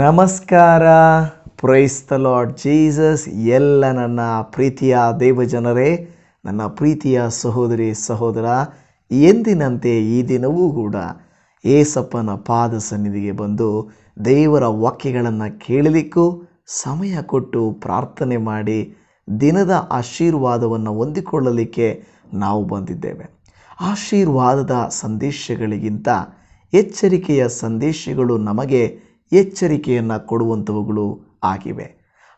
ನಮಸ್ಕಾರ. ಪ್ರೈಸ್ತ lord Jesus ಎಲ್ಲ ನನ್ನ ಪ್ರೀತಿಯ ದೇವಜನರೇ, ನನ್ನ ಪ್ರೀತಿಯ ಸಹೋದರಿ, ಸಹೋದರ, ಎಂದಿನಂತೆ ಈ ದಿನವೂ ಕೂಡ ಏಸಪ್ಪನ ಪಾದ ಸನ್ನಿಧಿಗೆ ಬಂದು ದೇವರ ವಾಕ್ಯಗಳನ್ನು ಕೇಳಲಿಕ್ಕೂ ಸಮಯ ಕೊಟ್ಟು ಪ್ರಾರ್ಥನೆ ಮಾಡಿ ದಿನದ ಆಶೀರ್ವಾದವನ್ನು ಹೊಂದಿಕೊಳ್ಳಲಿಕ್ಕೆ ನಾವು ಬಂದಿದ್ದೇವೆ. ಆಶೀರ್ವಾದದ ಸಂದೇಶಗಳಿಗಿಂತ ಎಚ್ಚರಿಕೆಯ ಸಂದೇಶಗಳು ನಮಗೆ ಎಚ್ಚರಿಕೆಯನ್ನು ಕೊಡುವಂಥವುಗಳು ಆಗಿವೆ.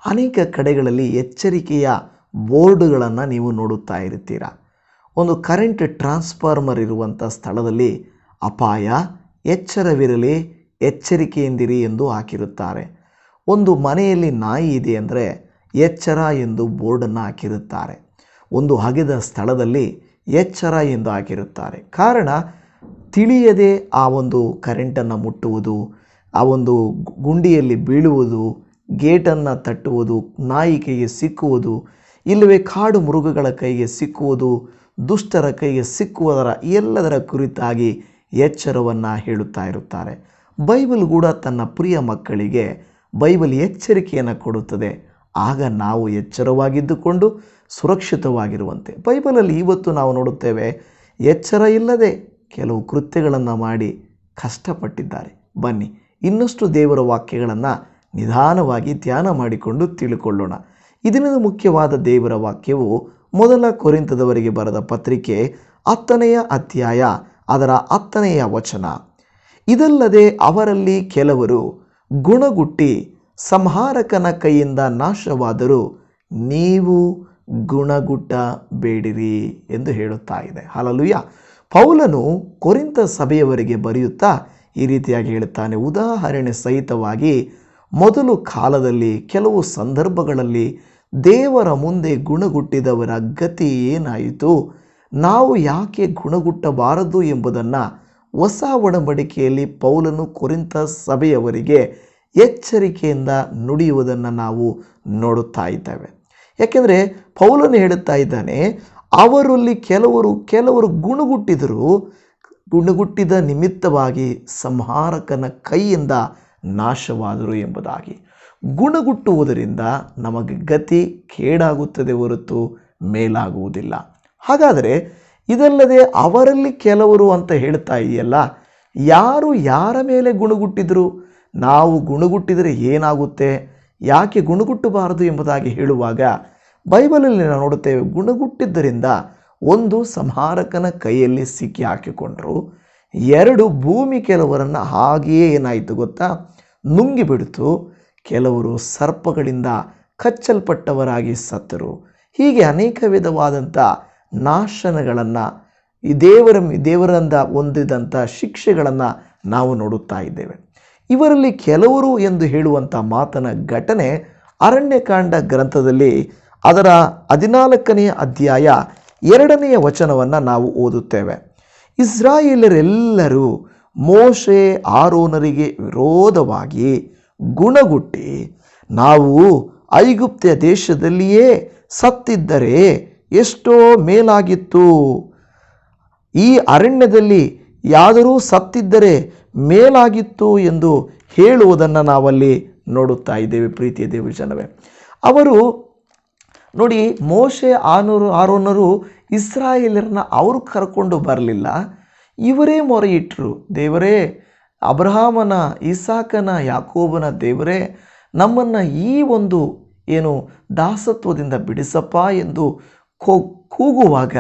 ಅನೇಕ ಕಡೆಗಳಲ್ಲಿ ಎಚ್ಚರಿಕೆಯ ಬೋರ್ಡುಗಳನ್ನು ನೀವು ನೋಡುತ್ತಾ ಇರ್ತೀರ ಒಂದು ಕರೆಂಟ್ ಟ್ರಾನ್ಸ್ಫಾರ್ಮರ್ ಇರುವಂಥ ಸ್ಥಳದಲ್ಲಿ ಅಪಾಯ, ಎಚ್ಚರವಿರಲಿ, ಎಚ್ಚರಿಕೆಯಿಂದಿರಿ ಎಂದು ಹಾಕಿರುತ್ತಾರೆ. ಒಂದು ಮನೆಯಲ್ಲಿ ನಾಯಿ ಇದೆ ಅಂದರೆ ಎಚ್ಚರ ಎಂದು ಬೋರ್ಡನ್ನು ಹಾಕಿರುತ್ತಾರೆ. ಒಂದು ಹಗೆದ ಸ್ಥಳದಲ್ಲಿ ಎಚ್ಚರ ಎಂದು ಹಾಕಿರುತ್ತಾರೆ. ಕಾರಣ ತಿಳಿಯದೆ ಆ ಒಂದು ಕರೆಂಟನ್ನು ಮುಟ್ಟುವುದು ಆ ಒಂದು ಗುಂಡಿಯಲ್ಲಿ ಬೀಳುವುದು, ಗೇಟನ್ನು ತಟ್ಟುವುದು ನಾಯಿ ಕೈಗೆ ಸಿಕ್ಕುವುದು, ಇಲ್ಲವೇ ಕಾಡು ಮೃಗಗಳ ಕೈಗೆ ಸಿಕ್ಕುವುದು, ದುಷ್ಟರ ಕೈಗೆ ಸಿಕ್ಕುವುದರ ಎಲ್ಲದರ ಕುರಿತಾಗಿ ಎಚ್ಚರವನ್ನು ಹೇಳುತ್ತಾ ಇರುತ್ತಾರೆ. ಬೈಬಲ್ ಕೂಡ ತನ್ನ ಪ್ರಿಯ ಮಕ್ಕಳಿಗೆ ಬೈಬಲ್ ಎಚ್ಚರಿಕೆಯನ್ನು ಕೊಡುತ್ತದೆ. ಆಗ ನಾವು ಎಚ್ಚರವಾಗಿದ್ದುಕೊಂಡು ಸುರಕ್ಷಿತವಾಗಿರುವಂತೆ. ಬೈಬಲಲ್ಲಿ ಇವತ್ತು ನಾವು ನೋಡುತ್ತೇವೆ, ಎಚ್ಚರ ಇಲ್ಲದೆ ಕೆಲವು ಕೃತ್ಯಗಳನ್ನು ಮಾಡಿ ಕಷ್ಟಪಟ್ಟಿದ್ದಾರೆ. ಬನ್ನಿ ಇನ್ನಷ್ಟು ದೇವರ ವಾಕ್ಯಗಳನ್ನು ನಿಧಾನವಾಗಿ ಧ್ಯಾನ ಮಾಡಿಕೊಂಡು ತಿಳ್ಕೊಳ್ಳೋಣ. ಇದರಿಂದ ಮುಖ್ಯವಾದ ದೇವರ ವಾಕ್ಯವು ಮೊದಲ ಕೊರಿಂತದವರಿಗೆ ಬರೆದ ಪತ್ರಿಕೆ ಹತ್ತನೆಯ ಅಧ್ಯಾಯ, ಅದರ ಹತ್ತನೆಯ ವಚನ. ಇದಲ್ಲದೆ ಅವರಲ್ಲಿ ಕೆಲವರು ಗುಣಗುಟ್ಟಿ ಸಂಹಾರಕನ ಕೈಯಿಂದ ನಾಶವಾದರೂ ನೀವು ಗುಣಗುಟ್ಟಬೇಡಿರಿ ಎಂದು ಹೇಳುತ್ತಾ ಇದೆ. ಹಾಲಲುಯ್ಯ. ಪೌಲನು ಕೊರಿಂತ ಸಭೆಯವರಿಗೆ ಬರೆಯುತ್ತಾ ಈ ರೀತಿಯಾಗಿ ಹೇಳುತ್ತಾನೆ, ಉದಾಹರಣೆ ಸಹಿತವಾಗಿ ಮೊದಲು ಕಾಲದಲ್ಲಿ ಕೆಲವು ಸಂದರ್ಭಗಳಲ್ಲಿ ದೇವರ ಮುಂದೆ ಗುಣಗುಟ್ಟಿದವರ ಗತಿ ಏನಾಯಿತು? ನಾವು ಯಾಕೆ ಗುಣಗುಟ್ಟಬಾರದು ಎಂಬುದನ್ನು ಹೊಸ ಒಡಂಬಡಿಕೆಯಲ್ಲಿ ಪೌಲನು ಕುರಿತ ಸಭೆಯವರಿಗೆ ಎಚ್ಚರಿಕೆಯಿಂದ ನುಡಿಯುವುದನ್ನು ನಾವು ನೋಡುತ್ತಾ ಇದ್ದೇವೆ. ಯಾಕೆಂದರೆ ಪೌಲನು ಹೇಳುತ್ತಾ ಇದ್ದಾನೆ, ಅವರಲ್ಲಿ ಕೆಲವರು ಕೆಲವರು ಗುಣಗುಟ್ಟಿದರು ಗುಣಗುಟ್ಟಿದ ನಿಮಿತ್ತವಾಗಿ ಸಂಹಾರಕನ ಕೈಯಿಂದ ನಾಶವಾದರು ಎಂಬುದಾಗಿ. ಗುಣಗುಟ್ಟುವುದರಿಂದ ನಮಗೆ ಗತಿ ಕೇಡಾಗುತ್ತದೆ ಹೊರತು ಮೇಲಾಗುವುದಿಲ್ಲ. ಹಾಗಾದರೆ ಇದಲ್ಲದೆ ಅವರಲ್ಲಿ ಕೆಲವರು ಅಂತ ಹೇಳ್ತಾ ಇದೆಯಲ್ಲ, ಯಾರು ಯಾರ ಮೇಲೆ ಗುಣಗುಟ್ಟಿದ್ರು? ನಾವು ಗುಣಗುಟ್ಟಿದರೆ ಏನಾಗುತ್ತೆ? ಯಾಕೆ ಗುಣಗುಟ್ಟಬಾರದು ಎಂಬುದಾಗಿ ಹೇಳುವಾಗ ಬೈಬಲಲ್ಲಿ ನಾವು ನೋಡುತ್ತೇವೆ, ಗುಣಗುಟ್ಟಿದ್ದರಿಂದ ಒಂದು ಸಂಹಾರಕನ ಕೈಯಲ್ಲಿ ಸಿಕ್ಕಿ ಹಾಕಿಕೊಂಡರು. ಎರಡು ಭೂಮಿ ಕೆಲವರನ್ನು ಹಾಗೆಯೇ ಏನಾಯಿತು ಗೊತ್ತಾ? ನುಂಗಿಬಿಡ್ತು ಕೆಲವರು ಸರ್ಪಗಳಿಂದ ಕಚ್ಚಲ್ಪಟ್ಟವರಾಗಿ ಸತ್ತರು. ಹೀಗೆ ಅನೇಕ ವಿಧವಾದಂಥ ನಾಶನಗಳನ್ನು ದೇವರ ದೇವರಿಂದ ಹೊಂದಿದಂಥ ಶಿಕ್ಷೆಗಳನ್ನು ನಾವು ನೋಡುತ್ತಾ ಇದ್ದೇವೆ. ಇವರಲ್ಲಿ ಕೆಲವರು ಎಂದು ಹೇಳುವಂಥ ಮಾತನ ಘಟನೆ ಅರಣ್ಯಕಾಂಡ ಗ್ರಂಥದಲ್ಲಿ ಅದರ ಹದಿನಾಲ್ಕನೆಯ ಅಧ್ಯಾಯ ಎರಡನೆಯ ವಚನವನ್ನು ನಾವು ಓದುತ್ತೇವೆ. ಇಸ್ರಾಯೇಲರೆಲ್ಲರೂ ಮೋಶೆ ಆರೋನರಿಗೆ ವಿರೋಧವಾಗಿ ಗುಣಗುಟ್ಟಿ, ನಾವು ಐಗುಪ್ತ ದೇಶದಲ್ಲಿಯೇ ಸತ್ತಿದ್ದರೆ ಎಷ್ಟೋ ಮೇಲಾಗಿತ್ತು. ಈ ಅರಣ್ಯದಲ್ಲಿ ಯಾದರೂ ಸತ್ತಿದ್ದರೆ ಮೇಲಾಗಿತ್ತು ಎಂದು ಹೇಳುವುದನ್ನು ನಾವಲ್ಲಿ ನೋಡುತ್ತಾ ಇದ್ದೇವೆ ಪ್ರೀತಿಯ ದೇವಜನವೇ. ಅವರು ನೋಡಿ, ಮೋಶೆ ಆನೂರು ಆರೋನರು ಇಸ್ರಾಯೇಲರನ್ನ ಅವರು ಕರ್ಕೊಂಡು ಬರಲಿಲ್ಲ. ಇವರೇ ಮೊರೆ ಇಟ್ಟರು ದೇವರೇ, ಅಬ್ರಹಾಮನ, ಇಸಾಕನ, ಯಾಕೋಬನ ದೇವರೇ, ನಮ್ಮನ್ನು ಈ ಒಂದು ಏನು ದಾಸತ್ವದಿಂದ ಬಿಡಿಸಪ್ಪ ಎಂದು ಕೋ, ಕೂಗುವಾಗ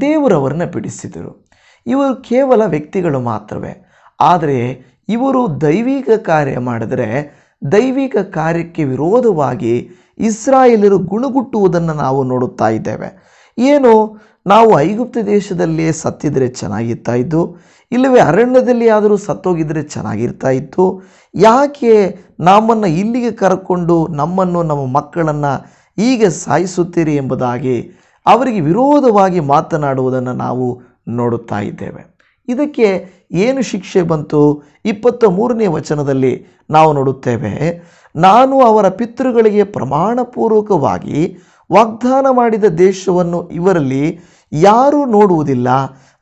ದೇವರವರನ್ನ ಬಿಡಿಸಿದರು. ಇವರು ಕೇವಲ ವ್ಯಕ್ತಿಗಳು ಮಾತ್ರವೇ. ಆದರೆ ಇವರು ದೈವಿಕ ಕಾರ್ಯ ಮಾಡಿದರೆ ದೈವಿಕ ಕಾರ್ಯಕ್ಕೆ ವಿರೋಧವಾಗಿ ಇಸ್ರಾಯೇಲರು ಗುಣಗುಟ್ಟುವುದನ್ನು ನಾವು ನೋಡುತ್ತಾ ಇದ್ದೇವೆ. ಏನು? ನಾವು ಐಗುಪ್ತ ದೇಶದಲ್ಲಿಯೇ ಸತ್ತಿದ್ರೆ ಚೆನ್ನಾಗಿರ್ತಾ ಇದ್ದು ಇಲ್ಲವೇ ಅರಣ್ಯದಲ್ಲಿ ಆದರೂ ಸತ್ತೋಗಿದ್ರೆ ಚೆನ್ನಾಗಿರ್ತಾ ಇತ್ತು. ಯಾಕೆ ನಮ್ಮನ್ನು ಇಲ್ಲಿಗೆ ಕರ್ಕೊಂಡು ನಮ್ಮನ್ನು ನಮ್ಮ ಮಕ್ಕಳನ್ನು ಹೀಗೆ ಸಾಯಿಸುತ್ತೀರಿ ಎಂಬುದಾಗಿ ಅವರಿಗೆ ವಿರೋಧವಾಗಿ ಮಾತನಾಡುವುದನ್ನು ನಾವು ನೋಡುತ್ತಾ ಇದ್ದೇವೆ. ಇದಕ್ಕೆ ಏನು ಶಿಕ್ಷೆ ಬಂತು? ಇಪ್ಪತ್ತ ಮೂರನೇ ವಚನದಲ್ಲಿ ನಾವು ನೋಡುತ್ತೇವೆ ನಾನು ಅವರ ಪಿತೃಗಳಿಗೆ ಪ್ರಮಾಣಪೂರ್ವಕವಾಗಿ ವಾಗ್ದಾನ ಮಾಡಿದ ದೇಶವನ್ನು ಇವರಲ್ಲಿ ಯಾರೂ ನೋಡುವುದಿಲ್ಲ.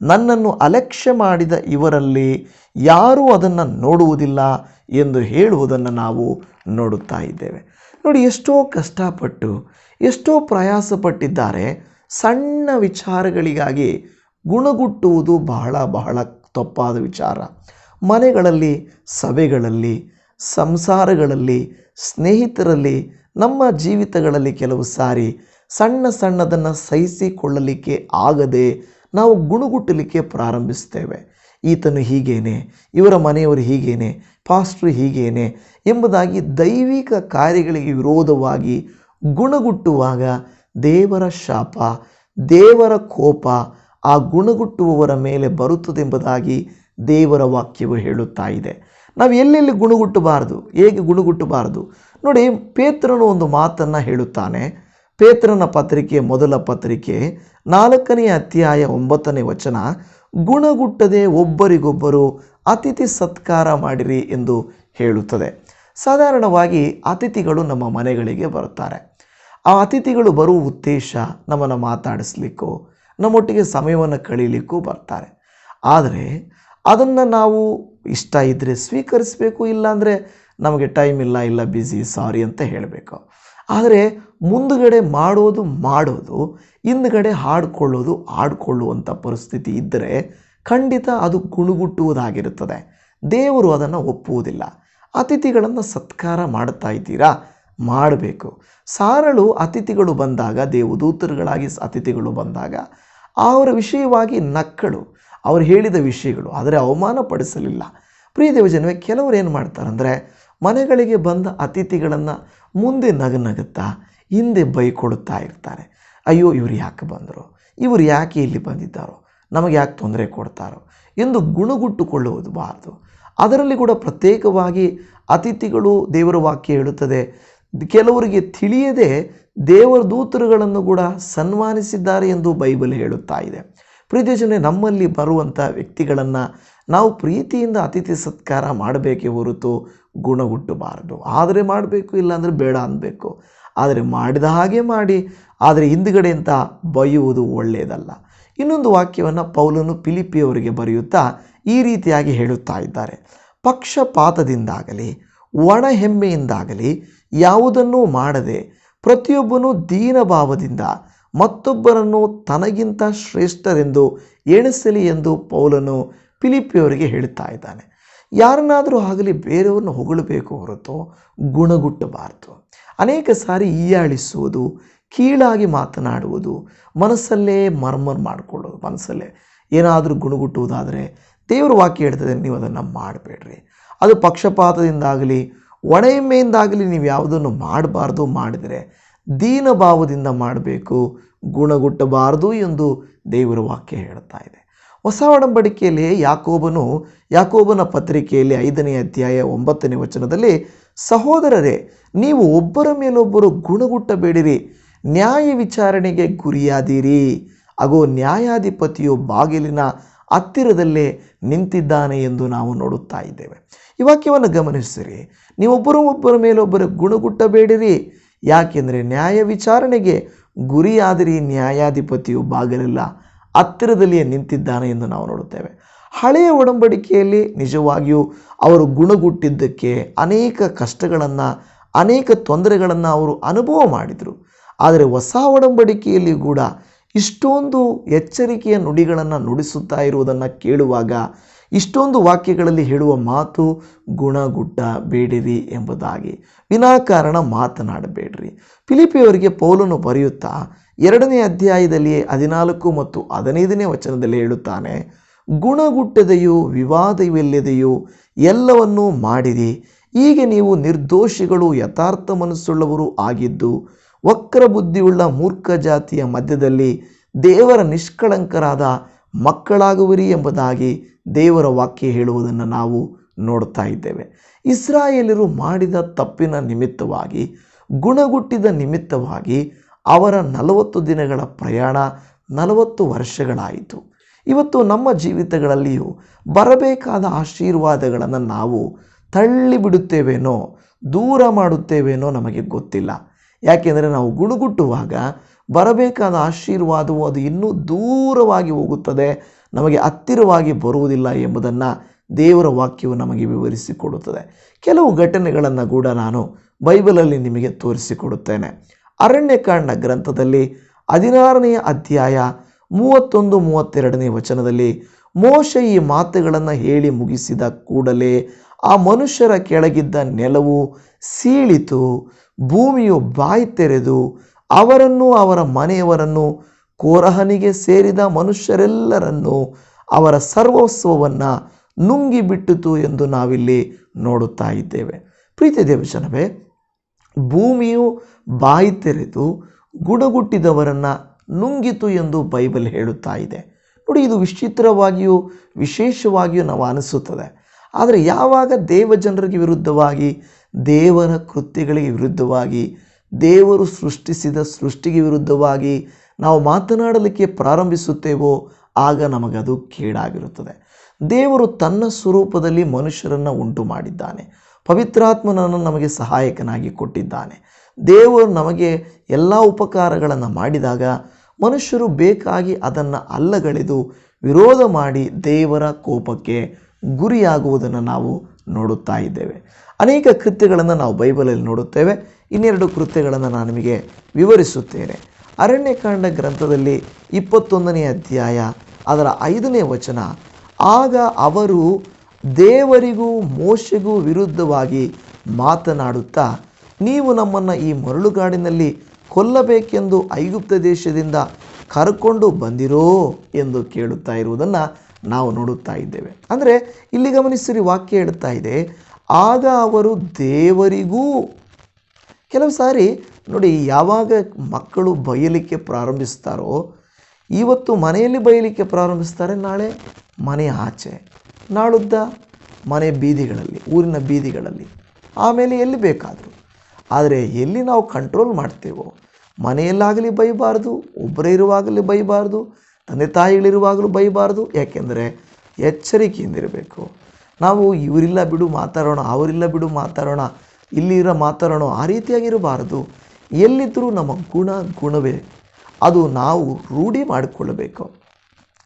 ನನ್ನನ್ನು ಅಲಕ್ಷ್ಯ ಮಾಡಿದ ಇವರಲ್ಲಿ ಯಾರೂ ಅದನ್ನು ನೋಡುವುದಿಲ್ಲ ಎಂದು ಹೇಳುವುದನ್ನು ನಾವು ನೋಡುತ್ತಾ ಇದ್ದೇವೆ. ನೋಡಿ, ಎಷ್ಟೋ ಕಷ್ಟಪಟ್ಟು, ಎಷ್ಟೋ ಪ್ರಯಾಸಪಟ್ಟಿದ್ದಾರೆ. ಸಣ್ಣ ವಿಚಾರಗಳಿಗಾಗಿ ಗುಣಗುಟ್ಟುವುದು ಬಹಳ ಬಹಳ ತಪ್ಪಾದ ವಿಚಾರ. ಮನೆಗಳಲ್ಲಿ, ಸಭೆಗಳಲ್ಲಿ, ಸಂಸಾರಗಳಲ್ಲಿ ಸ್ನೇಹಿತರಲ್ಲಿ ನಮ್ಮ ಜೀವಿತಗಳಲ್ಲಿ ಕೆಲವು ಸಾರಿ ಸಣ್ಣ ಸಣ್ಣದನ್ನು ಸಹಿಸಿಕೊಳ್ಳಲಿಕ್ಕೆ ಆಗದೆ ನಾವು ಗುಣುಗುಟ್ಟಲಿಕ್ಕೆ ಪ್ರಾರಂಭಿಸ್ತೇವೆ ಈತನು ಹೀಗೇನೆ, ಇವರ ಮನೆಯವರು ಹೀಗೇನೆ, ಪಾಸ್ಟ್ರು ಹೀಗೇನೆ ಎಂಬುದಾಗಿ ದೈವಿಕ ಕಾರ್ಯಗಳಿಗೆ ವಿರೋಧವಾಗಿ ಗುಣಗುಟ್ಟುವಾಗ ದೇವರ ಶಾಪ, ದೇವರ ಕೋಪ ಆ ಗುಣಗುಟ್ಟುವವರ ಮೇಲೆ ಬರುತ್ತದೆಂಬುದಾಗಿ ದೇವರ ವಾಕ್ಯವು ಹೇಳುತ್ತಾ ಇದೆ. ನಾವು ಎಲ್ಲೆಲ್ಲಿ ಗುಣಗುಟ್ಟಬಾರದು, ಹೇಗೆ ಗುಣಗುಟ್ಟಬಾರದು? ನೋಡಿ, ಪೇತ್ರನು ಒಂದು ಮಾತನ್ನು ಹೇಳುತ್ತಾನೆ. ಪೇತ್ರನ ಪತ್ರಿಕೆ, ಮೊದಲ ಪತ್ರಿಕೆ, ನಾಲ್ಕನೇ ಅಧ್ಯಾಯ ಒಂಬತ್ತನೇ ವಚನ, ಗುಣಗುಟ್ಟದೆ ಒಬ್ಬರಿಗೊಬ್ಬರು ಅತಿಥಿ ಸತ್ಕಾರ ಮಾಡಿರಿ ಎಂದು ಹೇಳುತ್ತದೆ. ಸಾಧಾರಣವಾಗಿ ಅತಿಥಿಗಳು ನಮ್ಮ ಮನೆಗಳಿಗೆ ಬರುತ್ತಾರೆ. ಆ ಅತಿಥಿಗಳು ಬರುವ ಉದ್ದೇಶ ನಮ್ಮನ್ನು ಮಾತಾಡಿಸ್ಲಿಕ್ಕೋ, ನಮ್ಮೊಟ್ಟಿಗೆ ಸಮಯವನ್ನು ಕಳೀಲಿಕ್ಕೂ ಬರ್ತಾರೆ. ಆದರೆ ಅದನ್ನು ನಾವು ಇಷ್ಟ ಇದ್ದರೆ ಸ್ವೀಕರಿಸಬೇಕು, ಇಲ್ಲಾಂದರೆ ನಮಗೆ ಟೈಮ್ ಇಲ್ಲ ಇಲ್ಲ ಬ್ಯುಸಿ ಸಾರಿ ಅಂತ ಹೇಳಬೇಕು. ಆದರೆ ಮುಂದುಗಡೆ ಮಾಡೋದು ಮಾಡೋದು, ಹಿಂದ್ಗಡೆ ಹಾಡ್ಕೊಳ್ಳೋದು ಹಾಡ್ಕೊಳ್ಳುವಂಥ ಪರಿಸ್ಥಿತಿ ಇದ್ದರೆ ಖಂಡಿತ ಅದು ಗುಣಗುಟ್ಟುವುದಾಗಿರುತ್ತದೆ. ದೇವರು ಅದನ್ನು ಒಪ್ಪುವುದಿಲ್ಲ. ಅತಿಥಿಗಳನ್ನು ಸತ್ಕಾರ ಮಾಡ್ತಾ ಇದ್ದೀರಾ? ಮಾಡಬೇಕು. ಸಾರಳು ಅತಿಥಿಗಳು ಬಂದಾಗ, ದೇವದೂತರುಗಳಾಗಿ ಅತಿಥಿಗಳು ಬಂದಾಗ, ಅವರ ವಿಷಯವಾಗಿ ನಕ್ಕಳು. ಅವರು ಹೇಳಿದ ವಿಷಯಗಳು, ಆದರೆ ಅವಮಾನ ಪಡಿಸಲಿಲ್ಲ ಪ್ರಿಯ ದೇವಜನವೇ, ಕೆಲವರು ಏನು ಮಾಡ್ತಾರಂದರೆ ಮನೆಗಳಿಗೆ ಬಂದ ಅತಿಥಿಗಳನ್ನು ಮುಂದೆ ನಗನಗುತ್ತಾ ಹಿಂದೆ ಬೈಕೊಡುತ್ತಾ ಇರ್ತಾರೆ. ಅಯ್ಯೋ, ಇವರು ಯಾಕೆ ಬಂದರು? ಇವರು ಯಾಕೆ ಇಲ್ಲಿ ಬಂದಿದ್ದಾರೋ? ನಮಗೆ ಯಾಕೆ ತೊಂದರೆ ಕೊಡ್ತಾರೋ? ಎಂದು ಗುಣಗುಟ್ಟುಕೊಳ್ಳುವುದು ಬಾರದು. ಅದರಲ್ಲಿ ಕೂಡ ಪ್ರತ್ಯೇಕವಾಗಿ ಅತಿಥಿಗಳು ದೇವರ ವಾಕ್ಯ ಹೇಳುತ್ತದೆ. ಕೆಲವರಿಗೆ ತಿಳಿಯದೆ ದೇವರ ದೂತರುಗಳನ್ನು ಕೂಡ ಸನ್ಮಾನಿಸಿದ್ದಾರೆ ಎಂದು ಬೈಬಲ್ ಹೇಳುತ್ತಾ ಇದೆ. ಪ್ರೀತಿಯಜನೆ ನಮ್ಮಲ್ಲಿ ಬರುವಂಥ ವ್ಯಕ್ತಿಗಳನ್ನು ನಾವು ಪ್ರೀತಿಯಿಂದ ಅತಿಥಿ ಸತ್ಕಾರ ಮಾಡಬೇಕೇ ಹೊರತು ಗುಣಗುಟ್ಟಬಾರದು ಆದರೆ ಮಾಡಬೇಕು, ಇಲ್ಲಾಂದರೆ ಬೇಡ ಅನ್ನಬೇಕು ಆದರೆ ಮಾಡಿದ ಹಾಗೆ ಮಾಡಿ, ಆದರೆ ಹಿಂದುಗಡೆ ಅಂತ ಬಯ್ಯುವುದು ಒಳ್ಳೆಯದಲ್ಲ ಇನ್ನೊಂದು ವಾಕ್ಯವನ್ನು ಪೌಲನು ಪಿಲಿಪಿಯವರಿಗೆ ಬರೆಯುತ್ತಾ ಈ ರೀತಿಯಾಗಿ ಹೇಳುತ್ತಾ ಇದ್ದಾರೆ. ಪಕ್ಷಪಾತದಿಂದಾಗಲಿ ಒಣ ಹೆಮ್ಮೆಯಿಂದಾಗಲಿ ಯಾವುದನ್ನೂ ಮಾಡದೆ ಪ್ರತಿಯೊಬ್ಬನೂ ದೀನಭಾವದಿಂದ ಮತ್ತೊಬ್ಬರನ್ನು ತನಗಿಂತ ಶ್ರೇಷ್ಠರೆಂದು ಎಣಿಸಲಿ ಎಂದು ಪೌಲನು ಪಿಲಿಪಿಯವರಿಗೆ ಹೇಳುತ್ತಾ ಇದ್ದಾನೆ. ಯಾರನ್ನಾದರೂ ಆಗಲಿ ಬೇರೆಯವ್ರನ್ನ ಹೊಗಳಬೇಕು ಹೊರತು ಗುಣಗುಟ್ಟಬಾರದು. ಅನೇಕ ಸಾರಿ ಈಯಾಳಿಸುವುದು ಕೀಳಾಗಿ ಮಾತನಾಡುವುದು, ಮನಸ್ಸಲ್ಲೇ ಮರ್ಮರ್ ಮಾಡಿಕೊಳ್ಳೋದು, ಮನಸ್ಸಲ್ಲೇ ಏನಾದರೂ ಗುಣಗುಟ್ಟುವುದಾದರೆ ದೇವರ ವಾಕ್ಯ ಹೇಳ್ತದೆ, ನೀವು ಅದನ್ನು ಮಾಡಬೇಡ್ರಿ. ಅದು ಪಕ್ಷಪಾತದಿಂದಾಗಲಿ ಒಣೆಮೆಯಿಂದಾಗಲಿ ನೀವು ಯಾವುದನ್ನು ಮಾಡಬಾರ್ದು ಮಾಡಿದರೆ ದೀನಭಾವದಿಂದ ಮಾಡಬೇಕು. ಗುಣಗುಟ್ಟಬಾರದು ಎಂದು ದೇವರ ವಾಕ್ಯ ಹೇಳ್ತಾ ಇದೆ. ಹೊಸ ಒಡಂಬಡಿಕೆಯಲ್ಲಿ ಯಾಕೋಬನು, ಯಾಕೋಬನ ಪತ್ರಿಕೆಯಲ್ಲಿ ಐದನೇ ಅಧ್ಯಾಯ ಒಂಬತ್ತನೇ ವಚನದಲ್ಲಿ ಸಹೋದರರೇ, ನೀವು ಒಬ್ಬರ ಮೇಲೊಬ್ಬರು ಗುಣಗುಟ್ಟಬೇಡಿರಿ, ನ್ಯಾಯ ವಿಚಾರಣೆಗೆ ಗುರಿಯಾದಿರಿ. ಹಾಗೂ ನ್ಯಾಯಾಧಿಪತಿಯು ಬಾಗಿಲಿನ ಹತ್ತಿರದಲ್ಲೇ ನಿಂತಿದ್ದಾನೆ ಎಂದು ನಾವು ನೋಡುತ್ತಾ ಇದ್ದೇವೆ. ಈ ವಾಕ್ಯವನ್ನು ಗಮನಿಸಿರಿ, ನೀವೊಬ್ಬರು ಒಬ್ಬರ ಮೇಲೊಬ್ಬರು ಗುಣಗುಟ್ಟಬೇಡಿರಿ. ಯಾಕೆಂದರೆ ನ್ಯಾಯ ವಿಚಾರಣೆಗೆ ಗುರಿಯಾದಿರಿ ನ್ಯಾಯಾಧಿಪತಿಯು ಬಾಗಿಲಿಲ್ಲ, ಹತ್ತಿರದಲ್ಲಿಯೇ ನಿಂತಿದ್ದಾನೆ ಎಂದು ನಾವು ನೋಡುತ್ತೇವೆ. ಹಳೆಯ ಒಡಂಬಡಿಕೆಯಲ್ಲಿ ನಿಜವಾಗಿಯೂ ಅವರು ಗುಣಗುಟ್ಟಿದ್ದಕ್ಕೆ ಅನೇಕ ಕಷ್ಟಗಳನ್ನು, ಅನೇಕ ತೊಂದರೆಗಳನ್ನು ಅವರು ಅನುಭವ ಮಾಡಿದರು. ಆದರೆ ಹೊಸ ಒಡಂಬಡಿಕೆಯಲ್ಲಿ ಕೂಡ ಇಷ್ಟೊಂದು ಎಚ್ಚರಿಕೆಯ ನುಡಿಗಳನ್ನು ನುಡಿಸುತ್ತಾ ಇರುವುದನ್ನು ಕೇಳುವಾಗ ಇಷ್ಟೊಂದು ವಾಕ್ಯಗಳಲ್ಲಿ ಹೇಳುವ ಮಾತು ಗುಣಗುಡ್ಡ ಬೇಡಿರಿ ಎಂಬುದಾಗಿ. ವಿನಾಕಾರಣ ಮಾತನಾಡಬೇಡ್ರಿ. ಫಿಲಿಪಿಯವರಿಗೆ ಪೌಲನು ಬರೆಯುತ್ತಾ ಎರಡನೇ ಅಧ್ಯಾಯದಲ್ಲಿ ಹದಿನಾಲ್ಕು ಮತ್ತು ಹದಿನೈದನೇ ವಚನದಲ್ಲಿ ಹೇಳುತ್ತಾನೆ, ಗುಣಗುಟ್ಟದೆಯೂ ವಿವಾದವಿಲ್ಲದೆಯೂ ಎಲ್ಲವನ್ನೂ ಮಾಡಿರಿ. ಹೀಗೆ ನೀವು ನಿರ್ದೋಷಿಗಳು, ಯಥಾರ್ಥ ಮನಸ್ಸುಳ್ಳವರು ಆಗಿದ್ದು ವಕ್ರ ಬುದ್ಧಿಯುಳ್ಳ ಮೂರ್ಖ ಜಾತಿಯ ಮಧ್ಯದಲ್ಲಿ ದೇವರ ನಿಷ್ಕಳಂಕರಾದ ಮಕ್ಕಳಾಗುವಿರಿ ಎಂಬುದಾಗಿ ದೇವರ ವಾಕ್ಯ ಹೇಳುವುದನ್ನು ನಾವು ನೋಡ್ತಾ ಇದ್ದೇವೆ. ಇಸ್ರಾಯೇಲರು ಮಾಡಿದ ತಪ್ಪಿನ ನಿಮಿತ್ತವಾಗಿ, ಗುಣಗುಟ್ಟಿದ ನಿಮಿತ್ತವಾಗಿ ಅವರ ನಲವತ್ತು ದಿನಗಳ ಪ್ರಯಾಣ ನಲವತ್ತು ವರ್ಷಗಳಾಯಿತು. ಇವತ್ತು ನಮ್ಮ ಜೀವಿತಗಳಲ್ಲಿಯೂ ಬರಬೇಕಾದ ಆಶೀರ್ವಾದಗಳನ್ನು ನಾವು ತಳ್ಳಿ ಬಿಡುತ್ತೇವೇನೋ ದೂರ ಮಾಡುತ್ತೇವೇನೋ ನಮಗೆ ಗೊತ್ತಿಲ್ಲ. ಯಾಕೆಂದರೆ ನಾವು ಗುಣಗುಟ್ಟುವಾಗ ಬರಬೇಕಾದ ಆಶೀರ್ವಾದವು ಅದು ಇನ್ನೂ ದೂರವಾಗಿ ಹೋಗುತ್ತದೆ, ನಮಗೆ ಹತ್ತಿರವಾಗಿ ಬರುವುದಿಲ್ಲ ಎಂಬುದನ್ನು ದೇವರ ವಾಕ್ಯವು ನಮಗೆ ವಿವರಿಸಿಕೊಡುತ್ತದೆ. ಕೆಲವು ಘಟನೆಗಳನ್ನು ಕೂಡ ನಾನು ಬೈಬಲಲ್ಲಿ ನಿಮಗೆ ತೋರಿಸಿಕೊಡುತ್ತೇನೆ. ಅರಣ್ಯಕಾಂಡ ಗ್ರಂಥದಲ್ಲಿ ಹದಿನಾರನೆಯ ಅಧ್ಯಾಯ ಮೂವತ್ತೊಂದು ಮೂವತ್ತೆರಡನೇ ವಚನದಲ್ಲಿ ಮೋಶ ಈ ಮಾತುಗಳನ್ನು ಹೇಳಿ ಮುಗಿಸಿದ ಕೂಡಲೇ ಆ ಮನುಷ್ಯರ ಕೆಳಗಿದ್ದ ನೆಲವು ಸೀಳಿತು, ಭೂಮಿಯು ಬಾಯಿ ತೆರೆದು ಅವರನ್ನು, ಅವರ ಮನೆಯವರನ್ನು, ಕೋರಹನಿಗೆ ಸೇರಿದ ಮನುಷ್ಯರೆಲ್ಲರನ್ನು ಅವರ ಸರ್ವಸ್ವವನ್ನು ನುಂಗಿಬಿಟ್ಟಿತು ಎಂದು ನಾವಿಲ್ಲಿ ನೋಡುತ್ತಾ ಇದ್ದೇವೆ. ಪ್ರೀತಿ ದೇವಜನವೇ, ಭೂಮಿಯು ಬಾಯಿ ತೆರೆದು ಗುಣಗುಟ್ಟಿದವರನ್ನು ನುಂಗಿತು ಎಂದು ಬೈಬಲ್ ಹೇಳುತ್ತಾ ಇದೆ. ನೋಡಿ, ಇದು ವಿಚಿತ್ರವಾಗಿಯೂ ವಿಶೇಷವಾಗಿಯೂ ನಾವು ಅನಿಸುತ್ತದೆ. ಆದರೆ ಯಾವಾಗ ದೇವಜನರಿಗೆ ವಿರುದ್ಧವಾಗಿ, ದೇವರ ಕೃತ್ಯಗಳಿಗೆ ವಿರುದ್ಧವಾಗಿ ದೇವರು ಸೃಷ್ಟಿಸಿದ ಸೃಷ್ಟಿಗೆ ವಿರುದ್ಧವಾಗಿ ನಾವು ಮಾತನಾಡಲಿಕ್ಕೆ ಪ್ರಾರಂಭಿಸುತ್ತೇವೋ, ಆಗ ನಮಗದು ಕೇಡಾಗಿರುತ್ತದೆ. ದೇವರು ತನ್ನ ಸ್ವರೂಪದಲ್ಲಿ ಮನುಷ್ಯರನ್ನು ಉಂಟು ಮಾಡಿದ್ದಾನೆ ಪವಿತ್ರಾತ್ಮನನ್ನು ನಮಗೆ ಸಹಾಯಕನಾಗಿ ಕೊಟ್ಟಿದ್ದಾನೆ. ದೇವರು ನಮಗೆ ಎಲ್ಲ ಉಪಕಾರಗಳನ್ನು ಮಾಡಿದಾಗ ಮನುಷ್ಯರು ಬೇಕಾಗಿ ಅದನ್ನು ಅಲ್ಲಗಳೆದು ವಿರೋಧ ಮಾಡಿ ದೇವರ ಕೋಪಕ್ಕೆ ಗುರಿಯಾಗುವುದನ್ನು ನಾವು ನೋಡುತ್ತಾ ಇದ್ದೇವೆ. ಅನೇಕ ಕೃತ್ಯಗಳನ್ನು ನಾವು ಬೈಬಲಲ್ಲಿ ನೋಡುತ್ತೇವೆ. ಇನ್ನೆರಡು ಕೃತ್ಯಗಳನ್ನು ನಾನು ನಿಮಗೆ ವಿವರಿಸುತ್ತೇನೆ. ಅರಣ್ಯಕಾಂಡ ಗ್ರಂಥದಲ್ಲಿ ಇಪ್ಪತ್ತೊಂದನೇ ಅಧ್ಯಾಯ, ಅದರ ಐದನೇ ವಚನ, ಆಗ ಅವರು ದೇವರಿಗೂ ಮೋಶೆಗೂ ವಿರುದ್ಧವಾಗಿ ಮಾತನಾಡುತ್ತಾ, ನೀವು ನಮ್ಮನ್ನು ಈ ಮರಳುಗಾಡಿನಲ್ಲಿ ಕೊಲ್ಲಬೇಕೆಂದು ಐಗುಪ್ತ ದೇಶದಿಂದ ಕರ್ಕೊಂಡು ಬಂದಿರೋ ಎಂದು ಕೇಳುತ್ತಾ ಇರುವುದನ್ನು ನಾವು ನೋಡುತ್ತಾ ಇದ್ದೇವೆ. ಅಂದರೆ, ಇಲ್ಲಿ ಗಮನಿಸಿರಿ, ವಾಕ್ಯ ಹೇಳ್ತಾ ಇದೆ, ಆಗ ಅವರು ದೇವರಿಗೂ ಕೆಲವು ಸಾರಿ ನೋಡಿ ಯಾವಾಗ ಮಕ್ಕಳು ಬಯಲಿಕ್ಕೆ ಪ್ರಾರಂಭಿಸ್ತಾರೋ, ಇವತ್ತು ಮನೆಯಲ್ಲಿ ಬಯಲಿಕ್ಕೆ ಪ್ರಾರಂಭಿಸ್ತಾರೆ, ನಾಳೆ ಮನೆ ಆಚೆ, ನಾಳುದ್ದ ಮನೆ ಬೀದಿಗಳಲ್ಲಿ, ಊರಿನ ಬೀದಿಗಳಲ್ಲಿ, ಆಮೇಲೆ ಎಲ್ಲಿ ಬೇಕಾದರೂ. ಆದರೆ ಎಲ್ಲಿ ನಾವು ಕಂಟ್ರೋಲ್ ಮಾಡ್ತೇವೋ, ಮನೆಯಲ್ಲಾಗಲಿ ಬೈಬಾರ್ದು, ಒಬ್ಬರೇ ಇರುವಾಗಲಿ ಬೈಬಾರ್ದು, ತಂದೆ ತಾಯಿಗಳಿರುವಾಗಲೂ ಬೈಬಾರ್ದು, ಯಾಕೆಂದರೆ ಎಚ್ಚರಿಕೆಯಿಂದಿರಬೇಕು. ನಾವು ಇವರಿಲ್ಲ ಬಿಡು ಮಾತಾಡೋಣ, ಅವರಿಲ್ಲ ಬಿಡು ಮಾತಾಡೋಣ ಇಲ್ಲಿರ ಮಾತಾಡೋಣ ಆ ರೀತಿಯಾಗಿರಬಾರದು. ಎಲ್ಲಿದ್ದರೂ ನಮ್ಮ ಗುಣ ಗುಣವೇ. ಅದು ನಾವು ರೂಢಿ ಮಾಡಿಕೊಳ್ಳಬೇಕು.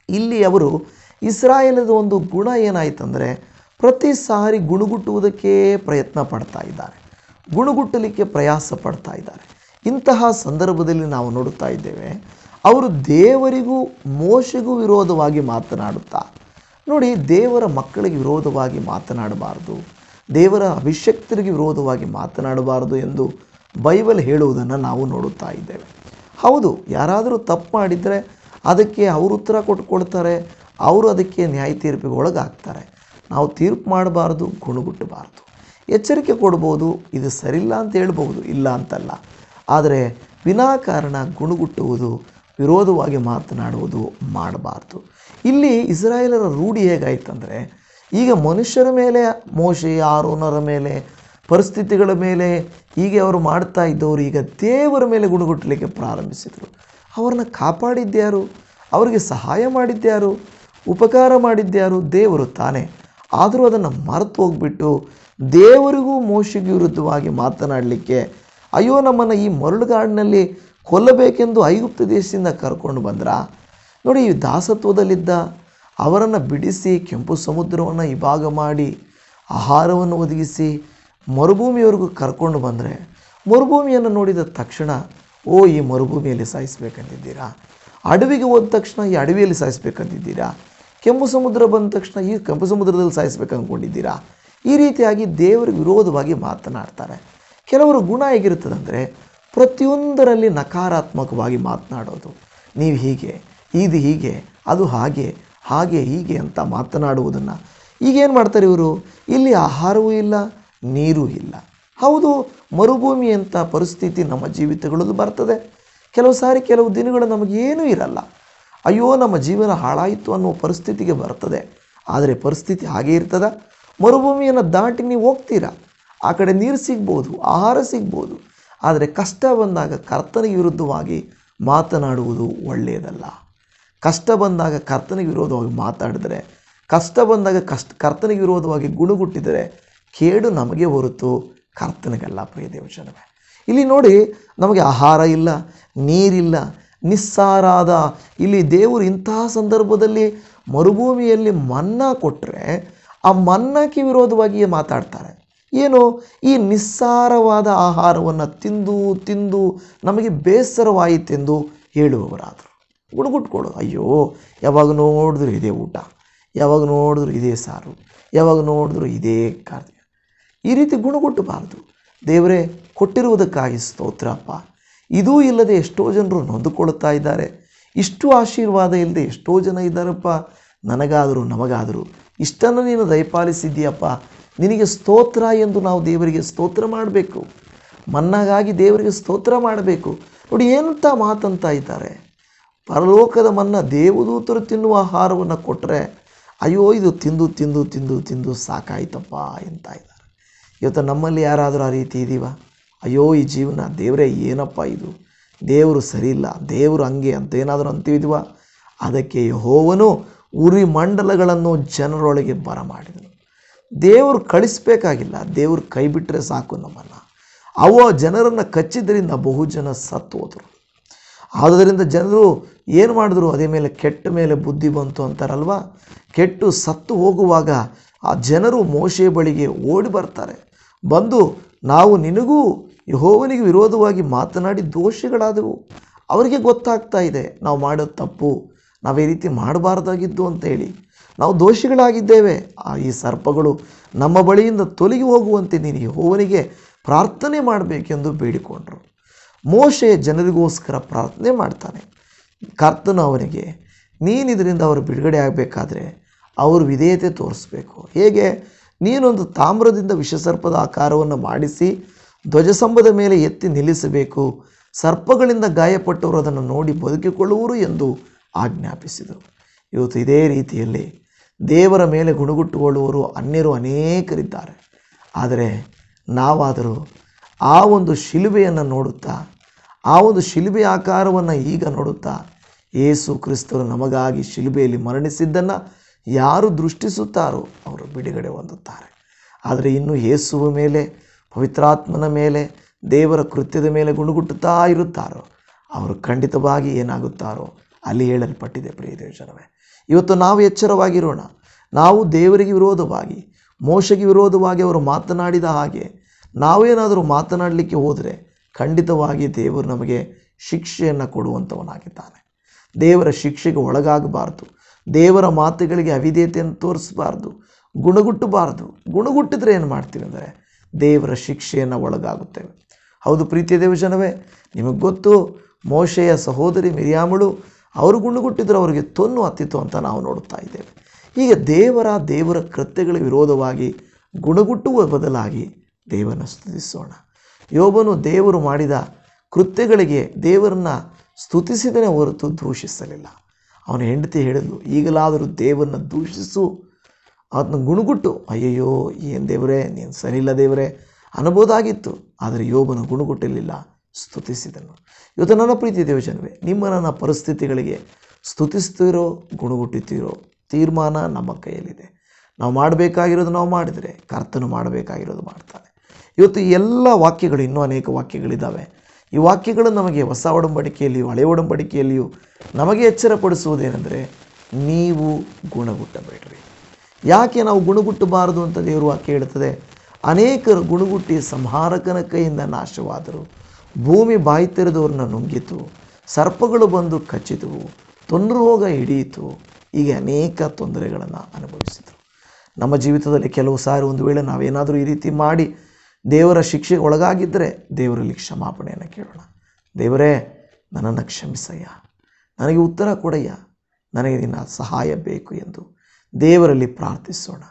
ಇಲ್ಲಿ ಅವರು ಇಸ್ರಾಯೇಲದ ಒಂದು ಗುಣ ಏನಾಯ್ತಂದರೆ, ಪ್ರತಿ ಸಾರಿ ಗುಣಗುಟ್ಟುವುದಕ್ಕೆ ಪ್ರಯತ್ನ ಪಡ್ತಾ ಇದ್ದಾರೆ. ಗುಣಗುಟ್ಟಲಿಕ್ಕೆ ಪ್ರಯಾಸ ಪಡ್ತಾ ಇದ್ದಾರೆ. ಇಂತಹ ಸಂದರ್ಭದಲ್ಲಿ ನಾವು ನೋಡುತ್ತಾ ಇದ್ದೇವೆ, ಅವರು ದೇವರಿಗೂ ಮೋಶೆಗೂ ವಿರೋಧವಾಗಿ ಮಾತನಾಡುತ್ತಾ. ನೋಡಿ, ದೇವರ ಮಕ್ಕಳಿಗೆ ವಿರೋಧವಾಗಿ ಮಾತನಾಡಬಾರದು. ದೇವರ ಅಭಿಷಕ್ತರಿಗೆ ವಿರೋಧವಾಗಿ ಮಾತನಾಡಬಾರದು ಎಂದು ಬೈಬಲ್ ಹೇಳುವುದನ್ನು ನಾವು ನೋಡುತ್ತಾ ಇದ್ದೇವೆ. ಹೌದು, ಯಾರಾದರೂ ತಪ್ಪು ಮಾಡಿದರೆ ಅದಕ್ಕೆ ಅವರು ಉತ್ತರ ಕೊಟ್ಕೊಳ್ತಾರೆ ಅವರು ಅದಕ್ಕೆ ನ್ಯಾಯ ತೀರ್ಪಿಗೆ ಒಳಗಾಗ್ತಾರೆ. ನಾವು ತೀರ್ಪು ಮಾಡಬಾರ್ದು, ಗುಣಗುಟ್ಟಬಾರ್ದು. ಎಚ್ಚರಿಕೆ ಕೊಡ್ಬೋದು, ಇದು ಸರಿಯಿಲ್ಲ ಅಂತ ಹೇಳ್ಬೋದು, ಇಲ್ಲ ಅಂತಲ್ಲ. ಆದರೆ ವಿನಾಕಾರಣ ಗುಣಗುಟ್ಟುವುದು, ವಿರೋಧವಾಗಿ ಮಾತನಾಡುವುದು ಮಾಡಬಾರ್ದು. ಇಲ್ಲಿ ಇಸ್ರಾಯೇಲರ ರೂಢಿ ಹೇಗಾಯ್ತಂದರೆ ಈಗ ಮನುಷ್ಯರ ಮೇಲೆ, ಮೋಶೆ, ಆರೋನರ ಮೇಲೆ, ಪರಿಸ್ಥಿತಿಗಳ ಮೇಲೆ ಹೀಗೆ ಅವರು ಮಾಡ್ತಾ ಇದ್ದವರು ಈಗ ದೇವರ ಮೇಲೆ ಗುಣಗುಟ್ಟಲಿಕ್ಕೆ ಪ್ರಾರಂಭಿಸಿದರು. ಅವರನ್ನು ಕಾಪಾಡಿದ್ದ್ಯಾರು? ಅವರಿಗೆ ಸಹಾಯ ಮಾಡಿದ್ದ್ಯಾರು? ಉಪಕಾರ ಮಾಡಿದ್ದ್ಯಾರು? ದೇವರು ತಾನೇ. ಆದರೂ ಅದನ್ನು ಮರೆತು ಹೋಗ್ಬಿಟ್ಟು ದೇವರಿಗೂ ಮೋಶಿಗೆ ವಿರುದ್ಧವಾಗಿ ಮಾತನಾಡಲಿಕ್ಕೆ ಅಯ್ಯೋ ನಮ್ಮನ್ನು ಈ ಮರಳುಗಾಡಿನಲ್ಲಿ ಕೊಲ್ಲಬೇಕೆಂದು ಐಗುಪ್ತ ದೇಶದಿಂದ ಕರ್ಕೊಂಡು ಬಂದ್ರ? ನೋಡಿ ಈ ದಾಸತ್ವದಲ್ಲಿದ್ದ ಅವರನ್ನು ಬಿಡಿಸಿ, ಕೆಂಪು ಸಮುದ್ರವನ್ನು ಇಭಾಗ ಮಾಡಿ ಆಹಾರವನ್ನು ಒದಗಿಸಿ ಮರುಭೂಮಿಯವರೆಗೂ ಕರ್ಕೊಂಡು ಬಂದರೆ ಮರುಭೂಮಿಯನ್ನು ನೋಡಿದ ತಕ್ಷಣ, ಓ, ಈ ಮರುಭೂಮಿಯಲ್ಲಿ ಸಾಯಿಸ್ಬೇಕಂತಿದ್ದೀರಾ? ಅಡವಿಗೆ ಹೋದ ತಕ್ಷಣ ಈ ಅಡವಿಯಲ್ಲಿ ಸಾಯಿಸ್ಬೇಕಂತಿದ್ದೀರಾ? ಕೆಂಪು ಸಮುದ್ರ ಬಂದ ತಕ್ಷಣ ಈ ಕೆಂಪು ಸಮುದ್ರದಲ್ಲಿ ಸಾಯಿಸ್ಬೇಕು ಅಂದ್ಕೊಂಡಿದ್ದೀರಾ ಈ ರೀತಿಯಾಗಿ ದೇವರಿಗೆ ವಿರೋಧವಾಗಿ ಮಾತನಾಡ್ತಾರೆ. ಕೆಲವರು ಗುಣ ಹೇಗಿರುತ್ತದಂದರೆ ಪ್ರತಿಯೊಂದರಲ್ಲಿ ನಕಾರಾತ್ಮಕವಾಗಿ ಮಾತನಾಡೋದು. ನೀವು ಹೀಗೆ, ಇದು ಹೀಗೆ, ಅದು ಹಾಗೆ ಹಾಗೆ ಹೀಗೆ ಅಂತ ಮಾತನಾಡುವುದನ್ನು. ಈಗೇನು ಮಾಡ್ತಾರೆ ಇವರು? ಇಲ್ಲಿ ಆಹಾರವೂ ಇಲ್ಲ, ನೀರೂ ಇಲ್ಲ. ಹೌದು, ಮರುಭೂಮಿ ಅಂತ ಪರಿಸ್ಥಿತಿ ನಮ್ಮ ಜೀವಿತಗಳಲ್ಲೂ ಬರ್ತದೆ. ಕೆಲವು ಸಾರಿ, ಕೆಲವು ದಿನಗಳು ನಮಗೇನೂ ಇರಲ್ಲ. ಅಯ್ಯೋ, ನಮ್ಮ ಜೀವನ ಹಾಳಾಯಿತು ಅನ್ನೋ ಪರಿಸ್ಥಿತಿಗೆ ಬರ್ತದೆ. ಆದರೆ ಪರಿಸ್ಥಿತಿ ಹಾಗೇ ಇರ್ತದ. ಮರುಭೂಮಿಯನ್ನು ದಾಟಿ ನೀವು ಹೋಗ್ತೀರಾ? ಆ ಕಡೆ ನೀರು ಸಿಗ್ಬೋದು, ಆಹಾರ ಸಿಗ್ಬೋದು. ಆದರೆ ಕಷ್ಟ ಬಂದಾಗ ಕರ್ತನಿಗೆ ವಿರುದ್ಧವಾಗಿ ಮಾತನಾಡುವುದು ಒಳ್ಳೆಯದಲ್ಲ. ಕಷ್ಟ ಬಂದಾಗ ಕರ್ತನಿಗೆ ವಿರೋಧವಾಗಿ ಮಾತಾಡಿದರೆ, ಕಷ್ಟ ಬಂದಾಗ ಕಷ್ಟ, ಕರ್ತನಿಗೆ ವಿರೋಧವಾಗಿ ಗುಣಗುಟ್ಟಿದರೆ ಕೇಡು ನಮಗೆ ಹೊರತು ಕರ್ತನಿಗಲ್ಲ ಪ್ರಿಯ ದೇವಜನವೇ. ಇಲ್ಲಿ ನೋಡಿ, ನಮಗೆ ಆಹಾರ ಇಲ್ಲ, ನೀರಿಲ್ಲ, ನಿಸ್ಸಾರಾದ ಇಲ್ಲಿ ದೇವರು ಇಂತಹ ಸಂದರ್ಭದಲ್ಲಿ ಮರುಭೂಮಿಯಲ್ಲಿ ಮನ್ನಾ ಕೊಟ್ಟರೆ ಆ ಮನ್ನಕ್ಕೆ ವಿರೋಧವಾಗಿಯೇ ಮಾತಾಡ್ತಾರೆ. ಏನು? ಈ ನಿಸ್ಸಾರವಾದ ಆಹಾರವನ್ನು ತಿಂದು ತಿಂದು ನಮಗೆ ಬೇಸರವಾಯಿತೆಂದು ಹೇಳುವವರಾದರು. ಗುಣಗುಟ್ಕೊಡು ಅಯ್ಯೋ, ಯಾವಾಗ ನೋಡಿದ್ರು ಇದೇ ಊಟ, ಯಾವಾಗ ನೋಡಿದ್ರು ಇದೇ ಸಾರು, ಯಾವಾಗ ನೋಡಿದ್ರು ಇದೇ ಕಾರ್ಯ ಈ ರೀತಿ ಗುಣಗುಟ್ಟಬಾರದು. ದೇವರೇ, ಕೊಟ್ಟಿರುವುದಕ್ಕಾಗಿ ಸ್ತೋತ್ರಪ್ಪ ಇದೂ ಇಲ್ಲದೆ ಎಷ್ಟೋ ಜನರು ನೊಂದುಕೊಳ್ಳುತ್ತಾ ಇದ್ದಾರೆ. ಇಷ್ಟು ಆಶೀರ್ವಾದ ಇಲ್ಲದೆ ಎಷ್ಟೋ ಜನ ಇದ್ದಾರಪ್ಪ. ನನಗಾದರೂ ನಮಗಾದರೂ. ಇಷ್ಟನ್ನು ನೀನು ದಯಪಾಲಿಸಿದ್ದೀಯಪ್ಪ. ನಿನಗೆ ಸ್ತೋತ್ರ ಎಂದು ನಾವು ದೇವರಿಗೆ ಸ್ತೋತ್ರ ಮಾಡಬೇಕು. ಮನ್ನಾಗಾಗಿ ದೇವರಿಗೆ ಸ್ತೋತ್ರ ಮಾಡಬೇಕು. ನೋಡಿ ಏನಂತ ಮಾತಂತ ಇದ್ದಾರೆ. ಪರಲೋಕದ ಮನ್ನ ದೇವದೂತರು ತಿನ್ನುವ ಆಹಾರವನ್ನು ಕೊಟ್ಟರೆ ಅಯ್ಯೋ, ಇದು ತಿಂದು ತಿಂದು ತಿಂದು ತಿಂದು ಸಾಕಾಯ್ತಪ್ಪ ಅಂತ ಇದ್ದಾರೆ. ಇವತ್ತು ನಮ್ಮಲ್ಲಿ ಯಾರಾದರೂ ಆ ರೀತಿ ಇದೀವ? ಅಯ್ಯೋ, ಈ ಜೀವನ ದೇವರೇ, ಏನಪ್ಪ ಇದು? ದೇವರು ಸರಿಯಿಲ್ಲ, ದೇವರು ಹಂಗೆ ಅಂತ ಏನಾದರೂ ಅಂತೀವಿದ್ವ? ಅದಕ್ಕೆ ಯಹೋವನು ಉರಿ ಮಂಡಲಗಳನ್ನು ಜನರೊಳಗೆ ಬರಮಾಡಿದನು. ದೇವರು ಕಳಿಸ್ಬೇಕಾಗಿಲ್ಲ, ದೇವರು ಕೈ ಬಿಟ್ಟರೆ ಸಾಕು ನಮ್ಮನ್ನು. ಅವ ಜನರನ್ನು ಕಚ್ಚಿದ್ದರಿಂದ ಬಹುಜನ ಸತ್ತು ಹೋದರು ಆದ್ದರಿಂದ ಜನರು ಏನು ಮಾಡಿದ್ರು? ಅದೇ ಮೇಲೆ ಕೆಟ್ಟ ಮೇಲೆ ಬುದ್ಧಿ ಬಂತು ಅಂತಾರಲ್ವ? ಕೆಟ್ಟು ಸತ್ತು ಹೋಗುವಾಗ ಆ ಜನರು ಮೋಶೆ ಬಳಿಗೆ ಓಡಿ ಬರ್ತಾರೆ. ಬಂದು ನಾವು ನಿನಗೂ ಯಹೋವನಿಗೆ ವಿರೋಧವಾಗಿ ಮಾತನಾಡಿ ದೋಷಗಳಾದವು. ಅವರಿಗೆ ಗೊತ್ತಾಗ್ತಾ ಇದೆ, ನಾವು ಮಾಡೋ ತಪ್ಪು ನಾವು ಈ ರೀತಿ ಮಾಡಬಾರ್ದಾಗಿದ್ದು ಅಂತೇಳಿ. ನಾವು ದೋಷಿಗಳಾಗಿದ್ದೇವೆ. ಆ ಈ ಸರ್ಪಗಳು ನಮ್ಮ ಬಳಿಯಿಂದ ತೊಲಗಿ ಹೋಗುವಂತೆ ನೀನು ಯಹೋವನಿಗೆ ಪ್ರಾರ್ಥನೆ ಮಾಡಬೇಕೆಂದು ಬೇಡಿಕೊಂಡರು. ಮೋಶೆ ಜನರಿಗೋಸ್ಕರ ಪ್ರಾರ್ಥನೆ ಮಾಡ್ತಾನೆ. ಕರ್ತನು ಅವನಿಗೆ, ನೀನು ಇದರಿಂದ ಅವರು ಬಿಡುಗಡೆ ಆಗಬೇಕಾದ್ರೆ ಅವರು ವಿಧೇಯತೆ ತೋರಿಸ್ಬೇಕು. ಹೇಗೆ? ನೀನೊಂದು ತಾಮ್ರದಿಂದ ವಿಷಸರ್ಪದ ಆಕಾರವನ್ನು ಮಾಡಿಸಿ ಧ್ವಜಸಂಭದ ಮೇಲೆ ಎತ್ತಿ ನಿಲ್ಲಿಸಬೇಕು. ಸರ್ಪಗಳಿಂದ ಗಾಯಪಟ್ಟವರು ಅದನ್ನು ನೋಡಿ ಬದುಕಿಕೊಳ್ಳುವರು ಎಂದು ಆಜ್ಞಾಪಿಸಿದರು. ಇವತ್ತು ಇದೇ ರೀತಿಯಲ್ಲಿ ದೇವರ ಮೇಲೆ ಗುಣಗುಟ್ಟುಕೊಳ್ಳುವವರು ಅನ್ಯರು ಅನೇಕರಿದ್ದಾರೆ. ಆದರೆ ನಾವಾದರೂ ಆ ಒಂದು ಶಿಲುಬೆಯನ್ನು ನೋಡುತ್ತಾ ಆ ಒಂದು ಶಿಲುಬೆ ಆಕಾರವನ್ನು ಈಗ ನೋಡುತ್ತಾ ಏಸು ಕ್ರಿಸ್ತರು ನಮಗಾಗಿ ಶಿಲುಬೆಯಲ್ಲಿ ಮರಣಿಸಿದ್ದನ್ನು ಯಾರು ದೃಷ್ಟಿಸುತ್ತಾರೋ ಅವರು ಬಿಡುಗಡೆ ಹೊಂದುತ್ತಾರೆ. ಆದರೆ ಇನ್ನು ಯೇಸುವ ಮೇಲೆ, ಪವಿತ್ರಾತ್ಮನ ಮೇಲೆ, ದೇವರ ಕೃತ್ಯದ ಮೇಲೆ ಗುಣಗುಟ್ಟುತ್ತಾ ಇರುತ್ತಾರೋ, ಅವರು ಖಂಡಿತವಾಗಿ ಏನಾಗುತ್ತಾರೋ ಅಲ್ಲಿ ಹೇಳಲ್ಪಟ್ಟಿದೆ ಪ್ರಿಯ ದೇವಜನವೇ ಇವತ್ತು ನಾವು ಎಚ್ಚರವಾಗಿರೋಣ, ನಾವು ದೇವರಿಗೆ ವಿರೋಧವಾಗಿ, ಮೋಶಗೆ ವಿರೋಧವಾಗಿ ಅವರು ಮಾತನಾಡಿದ ಹಾಗೆ ನಾವೇನಾದರೂ ಮಾತನಾಡಲಿಕ್ಕೆ ಹೋದರೆ ಖಂಡಿತವಾಗಿ ದೇವರು ನಮಗೆ ಶಿಕ್ಷೆಯನ್ನು ಕೊಡುವಂಥವನಾಗಿದ್ದಾನೆ. ದೇವರ ಶಿಕ್ಷೆಗೆ ಒಳಗಾಗಬಾರ್ದು. ದೇವರ ಮಾತುಗಳಿಗೆ ಅವಿಧೇಯತೆಯನ್ನು ತೋರಿಸಬಾರ್ದು. ಗುಣಗುಟ್ಟಬಾರ್ದು. ಗುಣಗುಟ್ಟಿದ್ರೆ ಏನು ಮಾಡ್ತೀವಿ ಅಂದರೆ ದೇವರ ಶಿಕ್ಷೆಯನ್ನು ಒಳಗಾಗುತ್ತೇವೆ. ಹೌದು ಪ್ರೀತಿಯ ದೇವಜನವೇ, ನಿಮಗೆ ಗೊತ್ತು, ಮೋಶೆಯ ಸಹೋದರಿ ಮಿರಿಯಾಮಳು ಅವರು ಗುಣಗುಟ್ಟಿದ್ರೆ ಅವರಿಗೆ ತೊನ್ನು ಹತ್ತಿತ್ತು ಅಂತ ನಾವು ನೋಡುತ್ತಾ ಇದ್ದೇವೆ. ಹೀಗೆ ದೇವರ ದೇವರ ಕೃತ್ಯಗಳ ವಿರೋಧವಾಗಿ ಗುಣಗುಟ್ಟುವ ಬದಲಾಗಿ ದೇವರನ್ನು ಸ್ತುತಿಸೋಣ. ಯೋಬನು ದೇವರು ಮಾಡಿದ ಕೃತ್ಯಗಳಿಗೆ ದೇವರನ್ನ ಸ್ತುತಿಸಿದನೇ ಹೊರತು ದೂಷಿಸಲಿಲ್ಲ. ಅವನ ಹೆಂಡತಿ ಹೇಳಿದ್ಲು, ಈಗಲಾದರೂ ದೇವರನ್ನ ದೂಷಿಸು. ಅದನ್ನ ಗುಣಗುಟ್ಟು, ಅಯ್ಯಯ್ಯೋ, ಏನು ದೇವರೇ, ನೀನು ಸರಿಯಿಲ್ಲ ದೇವರೇ. ಅನ್ಬೋದಾಗಿತ್ತು ಆದರೆ ಯೋಬನು ಗುಣಗುಟ್ಟಲಿಲ್ಲ ಸ್ತುತಿಸಿದನು. ಇವತ್ತು ನನ್ನ ಪ್ರೀತಿ ದೇವಜನವೇ ನಿಮ್ಮ ನನ್ನ ಪರಿಸ್ಥಿತಿಗಳಿಗೆ ಸ್ತುತಿಸ್ತಿರೋ ಗುಣಗುಟ್ಟುತ್ತೀರೋ ತೀರ್ಮಾನ ನಮ್ಮ ಕೈಯಲ್ಲಿದೆ. ನಾವು ಮಾಡಬೇಕಾಗಿರೋದು ನಾವು ಮಾಡಿದರೆ, ಕರ್ತನು ಮಾಡಬೇಕಾಗಿರೋದು ಮಾಡ್ತಾನೆ. ಇವತ್ತು ಈ ಎಲ್ಲ ವಾಕ್ಯಗಳು ಇನ್ನೂ ಅನೇಕ ವಾಕ್ಯಗಳಿದ್ದಾವೆ. ಈ ವಾಕ್ಯಗಳು ನಮಗೆ ಹೊಸ ಒಡಂಬಡಿಕೆಯಲ್ಲಿಯೂ ಹಳೆಯ ಒಡಂಬಡಿಕೆಯಲ್ಲಿಯೂ ನಮಗೆ ಎಚ್ಚರಪಡಿಸುವುದೇನೆಂದರೆ ನೀವು ಗುಣಗುಟ್ಟಬೇಡ್ರಿ. ಯಾಕೆ ನಾವು ಗುಣಗುಟ್ಟಬಾರದು ಅಂತ ದೇವರು ವಾಕ್ಯ ಹೇಳುತ್ತದೆ ಅನೇಕರು ಗುಣಗುಟ್ಟಿ ಸಂಹಾರಕನ ಕೈಯಿಂದ ನಾಶವಾದರು. ಭೂಮಿ ಬಾಯಿ ತೆರೆದವ್ರನ್ನ ನುಂಗಿತು. ಸರ್ಪಗಳು ಬಂದು ಕಚ್ಚಿದವು. ತೊಂದರೋಗ ಹಿಡಿಯಿತು. ಹೀಗೆ ಅನೇಕ ತೊಂದರೆಗಳನ್ನು ಅನುಭವಿಸಿದರು. ನಮ್ಮ ಜೀವಿತದಲ್ಲಿ ಕೆಲವು ಸಾರಿ ಒಂದು ವೇಳೆ ನಾವೇನಾದರೂ ಈ ರೀತಿ ಮಾಡಿ ದೇವರ ಶಿಕ್ಷೆಗೆ ಒಳಗಾಗಿದ್ದರೆ ದೇವರಲ್ಲಿ ಕ್ಷಮಾಪಣೆಯನ್ನು ಕೇಳೋಣ. ದೇವರೇ, ನನ್ನನ್ನು ಕ್ಷಮಿಸಯ್ಯ. ನನಗೆ ಉತ್ತರ ಕೊಡಯ್ಯ. ನನಗೆ ನಿನ್ನ ಸಹಾಯ ಬೇಕು ಎಂದು ದೇವರಲ್ಲಿ ಪ್ರಾರ್ಥಿಸೋಣ.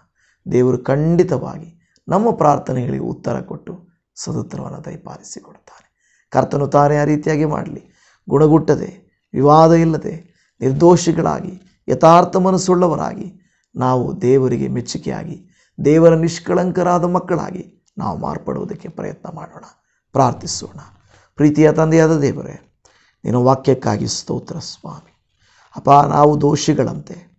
ದೇವರು ಖಂಡಿತವಾಗಿ ನಮ್ಮ ಪ್ರಾರ್ಥನೆಗಳಿಗೆ ಉತ್ತರ ಕೊಟ್ಟು ಸದುತ್ತರವನ್ನು ದಯಪಾಲಿಸಿಕೊಡುತ್ತಾನೆ ಕರ್ತನು ತಾನೇ ಆ ರೀತಿಯಾಗಿ ಮಾಡಲಿ. ಗುಣಗುಟ್ಟದೆ, ವಿವಾದ ಇಲ್ಲದೆ, ನಿರ್ದೋಷಿಗಳಾಗಿ, ಯಥಾರ್ಥ ಮನಸ್ಸುಳ್ಳವರಾಗಿ ನಾವು ದೇವರಿಗೆ ಮೆಚ್ಚುಗೆಯಾಗಿ, ದೇವರ ನಿಷ್ಕಳಂಕರಾದ ಮಕ್ಕಳಾಗಿ ನಾವು ಮಾರ್ಪಡುವುದಕ್ಕೆ ಪ್ರಯತ್ನ ಮಾಡೋಣ. ಪ್ರಾರ್ಥಿಸೋಣ. ಪ್ರೀತಿಯ ತಂದೆಯಾದ ದೇವರೇ, ನಿನ್ನ ವಾಕ್ಯಕ್ಕಾಗಿ ಸ್ತೋತ್ರ ಸ್ವಾಮಿ. ಅಪ್ಪ, ನಾವು ದೋಷಿಗಳಂತೆ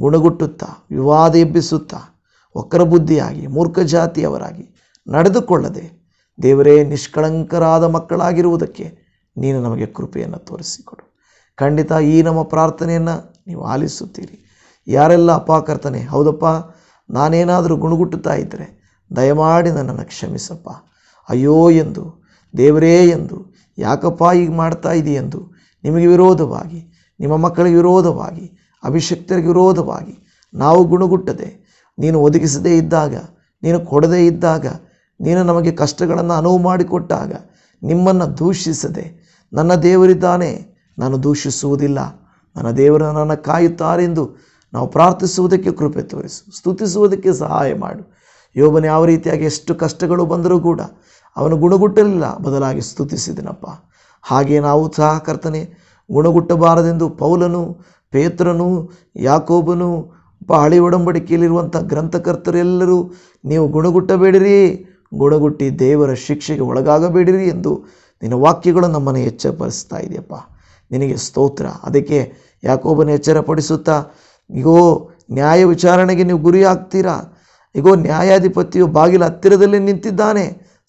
ಗುಣಗುಟ್ಟುತ್ತಾ, ವಿವಾದ ಎಬ್ಬಿಸುತ್ತಾ, ವಕ್ರಬುದ್ಧಿಯಾಗಿ ಮೂರ್ಖ ಜಾತಿಯವರಾಗಿ ನಡೆದುಕೊಳ್ಳದೆ, ದೇವರೇ, ನಿಷ್ಕಳಂಕರಾದ ಮಕ್ಕಳಾಗಿರುವುದಕ್ಕೆ ನೀನು ನಮಗೆ ಕೃಪೆಯನ್ನು ತೋರಿಸಿಕೊಡು. ಖಂಡಿತ ಈ ನಮ್ಮ ಪ್ರಾರ್ಥನೆಯನ್ನು ನೀವು ಆಲಿಸುತ್ತೀರಿ. ಯಾರೆಲ್ಲ ಅಪಾಕರ್ತನೆ, ಹೌದಪ್ಪ, ನಾನೇನಾದರೂ ಗುಣಗುಟ್ಟುತ್ತಾ ಇದ್ದರೆ ದಯಮಾಡಿ ನನ್ನನ್ನು ಕ್ಷಮಿಸಪ್ಪ. ಅಯ್ಯೋ ಎಂದು, ದೇವರೇ ಎಂದು, ಯಾಕಪ್ಪ ಈಗ ಮಾಡ್ತಾ ಇದೆಯೆಂದು ನಿಮಗೆ ವಿರೋಧವಾಗಿ, ನಿಮ್ಮ ಮಕ್ಕಳಿಗೆ ವಿರೋಧವಾಗಿ, ಅಭಿಷಕ್ತರಿಗೆ ವಿರೋಧವಾಗಿ ನಾವು ಗುಣಗುಟ್ಟದೆ, ನೀನು ಒದಗಿಸದೇ ಇದ್ದಾಗ, ನೀನು ಕೊಡದೇ ಇದ್ದಾಗ, ನೀನು ನಮಗೆ ಕಷ್ಟಗಳನ್ನು ಅನುವು ಮಾಡಿಕೊಟ್ಟಾಗ ನಿಮ್ಮನ್ನು ದೂಷಿಸದೆ, ನನ್ನ ದೇವರಿದ್ದಾನೆ, ನಾನು ದೂಷಿಸುವುದಿಲ್ಲ. ನನ್ನ ದೇವರು ನನ್ನನ್ನು ಕಾಯುತ್ತಾರೆಂದು ನಾವು ಪ್ರಾರ್ಥಿಸುವುದಕ್ಕೆ ಕೃಪೆ ತೋರಿಸು, ಸ್ತುತಿಸುವುದಕ್ಕೆ ಸಹಾಯ ಮಾಡು. ಯೋಬನ ಯಾವ ರೀತಿಯಾಗಿ ಎಷ್ಟು ಕಷ್ಟಗಳು ಬಂದರೂ ಕೂಡ ಅವನು ಗುಣಗುಟ್ಟಲಿಲ್ಲ. ಬದಲಾಗಿ ಸ್ತುತಿಸಿದನಪ್ಪ. ಹಾಗೆ ನಾವು ಸಹ ಕರ್ತನೆ ಗುಣಗುಟ್ಟಬಾರದೆಂದು ಪೌಲನು, ಪೇತ್ರನು, ಯಾಕೋಬನು ಹಳಿ ಒಡಂಬಡಿಕೆಯಲ್ಲಿರುವಂಥ ಗ್ರಂಥಕರ್ತರೆಲ್ಲರೂ ನೀವು ಗುಣಗುಟ್ಟಬೇಡಿರಿ, ಗುಣಗುಟ್ಟಿ ದೇವರ ಶಿಕ್ಷೆಗೆ ಒಳಗಾಗಬೇಡಿರಿ ಎಂದು ನಿನ್ನ ವಾಕ್ಯಗಳು ನಮ್ಮನ್ನು ಎಚ್ಚರಪಡಿಸ್ತಾ ಇದೆಯಪ್ಪ. ನಿನಗೆ ಸ್ತೋತ್ರ. ಅದಕ್ಕೆ ಯಾಕೋಬನ ಎಚ್ಚರಪಡಿಸುತ್ತಾ, ಇಗೋ, ನ್ಯಾಯ ವಿಚಾರಣೆಗೆ ನೀವು ಗುರಿ ಆಗ್ತೀರಾ ಇಗೋ, ನ್ಯಾಯಾಧಿಪತಿಯು ಬಾಗಿಲ ಹತ್ತಿರದಲ್ಲಿ ನಿಂತಿದ್ದಾನೆ,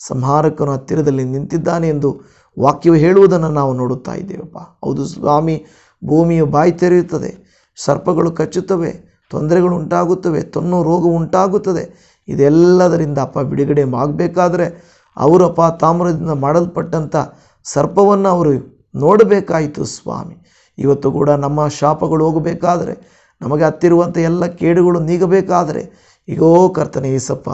ಸಂಹಾರಕನು ಹತ್ತಿರದಲ್ಲಿ ನಿಂತಿದ್ದಾನೆ ಎಂದು ವಾಕ್ಯವು ಹೇಳುವುದನ್ನು ನಾವು ನೋಡುತ್ತಾ ಇದ್ದೇವಪ್ಪ. ಹೌದು ಸ್ವಾಮಿ, ಭೂಮಿಯು ಬಾಯಿ ತೆರೆಯುತ್ತದೆ, ಸರ್ಪಗಳು ಕಚ್ಚುತ್ತವೆ, ತೊಂದರೆಗಳು ಉಂಟಾಗುತ್ತವೆ, ತೊನ್ನು ರೋಗ ಉಂಟಾಗುತ್ತದೆ. ಇದೆಲ್ಲದರಿಂದ ಅಪ್ಪ ಬಿಡುಗಡೆ ಆಗಬೇಕಾದ್ರೆ ಅವರಪ್ಪ ತಾಮ್ರದಿಂದ ಮಾಡಲ್ಪಟ್ಟಂಥ ಸರ್ಪವನ್ನು ಅವರು ನೋಡಬೇಕಾಯಿತು ಸ್ವಾಮಿ. ಇವತ್ತು ಕೂಡ ನಮ್ಮ ಶಾಪಗಳು ಹೋಗಬೇಕಾದರೆ, ನಮಗೆ ಹತ್ತಿರುವಂಥ ಎಲ್ಲ ಕೇಡುಗಳು ನೀಗಬೇಕಾದರೆ ಈಗೋ ಕರ್ತನೆ ಏಸಪ್ಪ,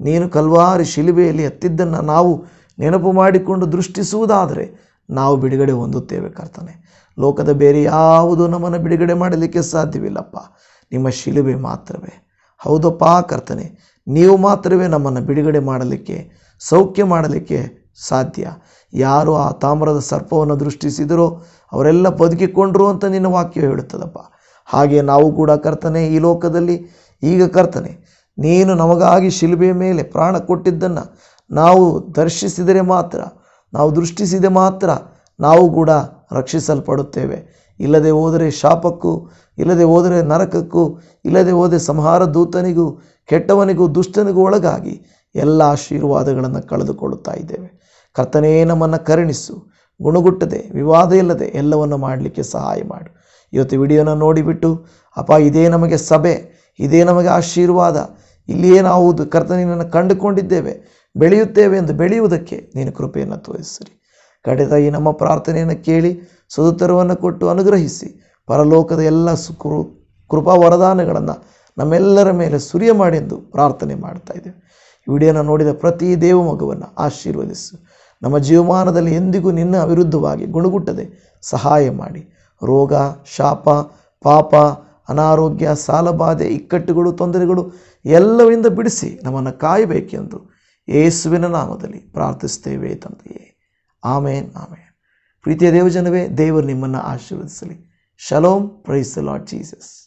ನೀನು ಕಲ್ವಾರಿ ಶಿಲುಬೆಯಲ್ಲಿ ಎತ್ತಿದ್ದನ್ನು ನಾವು ನೆನಪು ಮಾಡಿಕೊಂಡು ದೃಷ್ಟಿಸುವುದಾದರೆ ನಾವು ಬಿಡುಗಡೆ ಹೊಂದುತ್ತೇವೆ ಕರ್ತನೆ. ಲೋಕದ ಬೇರೆ ಯಾವುದೂ ನಮ್ಮನ್ನು ಬಿಡುಗಡೆ ಮಾಡಲಿಕ್ಕೆ ಸಾಧ್ಯವಿಲ್ಲಪ್ಪ. ನಿಮ್ಮ ಶಿಲುಬೆ ಮಾತ್ರವೇ. ಹೌದಪ್ಪ ಕರ್ತನೆ, ನೀವು ಮಾತ್ರವೇ ನಮ್ಮನ್ನು ಬಿಡುಗಡೆ ಮಾಡಲಿಕ್ಕೆ, ಸೌಖ್ಯ ಮಾಡಲಿಕ್ಕೆ ಸಾಧ್ಯ. ಯಾರು ಆ ತಾಮ್ರದ ಸರ್ಪವನ್ನು ದೃಷ್ಟಿಸಿದರೋ ಅವರೆಲ್ಲ ಬದುಕಿಕೊಂಡ್ರು ಅಂತ ನಿನ್ನ ವಾಕ್ಯ ಹೇಳುತ್ತದಪ್ಪ. ಹಾಗೆ ನಾವು ಕೂಡ ಕರ್ತನೆ ಈ ಲೋಕದಲ್ಲಿ ಈಗ ಕರ್ತನೆ, ನೀನು ನಮಗಾಗಿ ಶಿಲುಬೆಯ ಮೇಲೆ ಪ್ರಾಣ ಕೊಟ್ಟಿದ್ದನ್ನು ನಾವು ದರ್ಶಿಸಿದರೆ ಮಾತ್ರ, ನಾವು ದೃಷ್ಟಿಸಿದೆ ಮಾತ್ರ ನಾವು ಕೂಡ ರಕ್ಷಿಸಲ್ಪಡುತ್ತೇವೆ. ಇಲ್ಲದೆ ಹೋದರೆ ಶಾಪಕ್ಕೂ, ಇಲ್ಲದೆ ಹೋದರೆ ನರಕಕ್ಕೂ, ಇಲ್ಲದೆ ಹೋದರೆ ಸಂಹಾರ ದೂತನಿಗೂ, ಕೆಟ್ಟವನಿಗೂ, ದುಷ್ಟನಿಗೂ ಒಳಗಾಗಿ ಎಲ್ಲ ಆಶೀರ್ವಾದಗಳನ್ನು ಕಳೆದುಕೊಳ್ಳುತ್ತಾ ಇದ್ದೇವೆ. ಕರ್ತನೇ, ನಮ್ಮನ್ನು ಕರುಣಿಸು, ಗುಣಗುಟ್ಟದೆ, ವಿವಾದ ಇಲ್ಲದೆ ಎಲ್ಲವನ್ನು ಮಾಡಲಿಕ್ಕೆ ಸಹಾಯ ಮಾಡು. ಇವತ್ತು ವಿಡಿಯೋನ ನೋಡಿಬಿಟ್ಟು, ಅಪ್ಪ, ಇದೇ ನಮಗೆ ಸಭೆ. ಇದೇ ನಮಗೆ ಆಶೀರ್ವಾದ. ಇಲ್ಲಿಯೇ ನಾವು ಕರ್ತನಿನನ್ನು ಕಂಡುಕೊಂಡಿದ್ದೇವೆ. ಬೆಳೆಯುತ್ತೇವೆ ಎಂದು ಬೆಳೆಯುವುದಕ್ಕೆ ನೀನು ಕೃಪೆಯನ್ನು ತೋರಿಸಿರಿ. ಈ ನಮ್ಮ ಪ್ರಾರ್ಥನೆಯನ್ನು ಕೇಳಿ ಸುದುತ್ತರವನ್ನು ಕೊಟ್ಟು ಅನುಗ್ರಹಿಸಿ ಪರಲೋಕದ ಎಲ್ಲ ಸುಕೃ ಕೃಪಾ ವರದಾನಗಳನ್ನು ನಮ್ಮೆಲ್ಲರ ಮೇಲೆ ಸುರಿಯ ಎಂದು ಪ್ರಾರ್ಥನೆ ಮಾಡ್ತಾ ಇದ್ದೇವೆ. ವಿಡಿಯೋನ ನೋಡಿದ ಪ್ರತಿ ದೇವ ಮಗುವನ್ನು ಆಶೀರ್ವದಿಸು. ನಮ್ಮ ಜೀವಮಾನದಲ್ಲಿ ಎಂದಿಗೂ ನಿನ್ನ ವಿರುದ್ಧವಾಗಿ ಗುಣಗುಟ್ಟದೆ ಸಹಾಯ ಮಾಡಿ. ರೋಗ, ಶಾಪ, ಪಾಪ ಅನಾರೋಗ್ಯ ಸಾಲಬಾಧೆ ಇಕ್ಕಟ್ಟುಗಳು, ತೊಂದರೆಗಳು ಎಲ್ಲವರಿಂದ ಬಿಡಿಸಿ ನಮ್ಮನ್ನು ಕಾಯಬೇಕೆಂದು ಯೇಸುವಿನ ನಾಮದಲ್ಲಿ ಪ್ರಾರ್ಥಿಸ್ತೇವೆ ತಂದೆಯೇ. ಆಮೇನ್ ಆಮೇನ್. ಪ್ರೀತಿಯ ದೇವಜನವೇ, ದೇವರು ನಿಮ್ಮನ್ನು ಆಶೀರ್ವದಿಸಲಿ. Shalom, praise Lord Jesus.